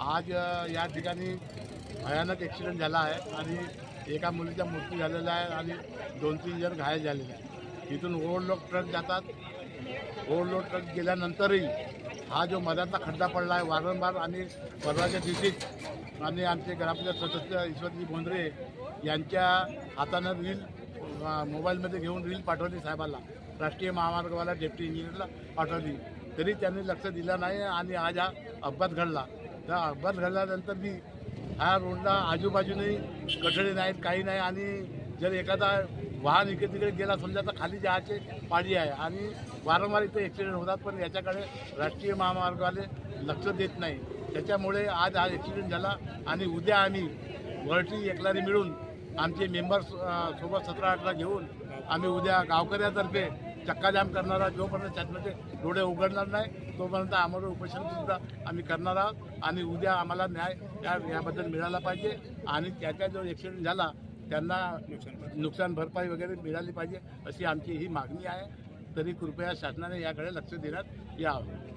आज या ठिकाणी भयानक ॲक्सिडेंट झाला आहे आणि एका मुलीचा मृत्यू झालेला आहे आणि दोन तीन जण घायल झालेले आहे इथून ओव्हरलोड ट्रक जातात. ओव्हरलोड ट्रक गेल्यानंतरही हा जो मधाचा खड्डा पडला आहे वारंवार आणि परवाच्या दिवशीच आणि आमचे ग्रामपंचायत सदस्य ईश्वरजी बोंद्रे यांच्या हातानं रील मोबाईलमध्ये घेऊन रील पाठवली साहेबाला. राष्ट्रीय महामार्गवाला डेप्टी इंजिनियरला पाठवली. तरी त्यांनी लक्ष दिलं नाही आणि आज हा अपघात घडला. त्या अपघात घडल्यानंतर मी ह्या रोडला आजूबाजूने कठडे नाहीत काही नाही. आणि जर एखादा वाहन इकडे तिकडे गेला समजा तर खाली जहाचे पाणी आहे. आणि वारंवार इथे ॲक्सिडेंट होतात पण याच्याकडे राष्ट्रीय महामार्गवाले लक्ष देत नाही. त्याच्यामुळे आज हा ॲक्सिडेंट झाला आणि उद्या आम्ही वरटी एकलारी मिळून आमचे मेंबर्स सोबत सतरा अठरा घेऊन आम्ही उद्या गावकऱ्यातर्फे चक्काजाम करणारा जोपर्यंत त्यातमध्ये डोळे उघडणार नाही तोपर्यंत आम्हाला उपोषणसुद्धा आम्ही करणार आहोत. आणि उद्या आम्हाला न्याय या याबद्दल मिळाला पाहिजे. आणि त्याचा जो ॲक्सिडेंट झाला त्यांना नुकसान भरपाई वगैरे मिळाली पाहिजे अशी आमची ही मागणी आहे. तरी कृपया शासनाने याकडे लक्ष देण्यात यावं.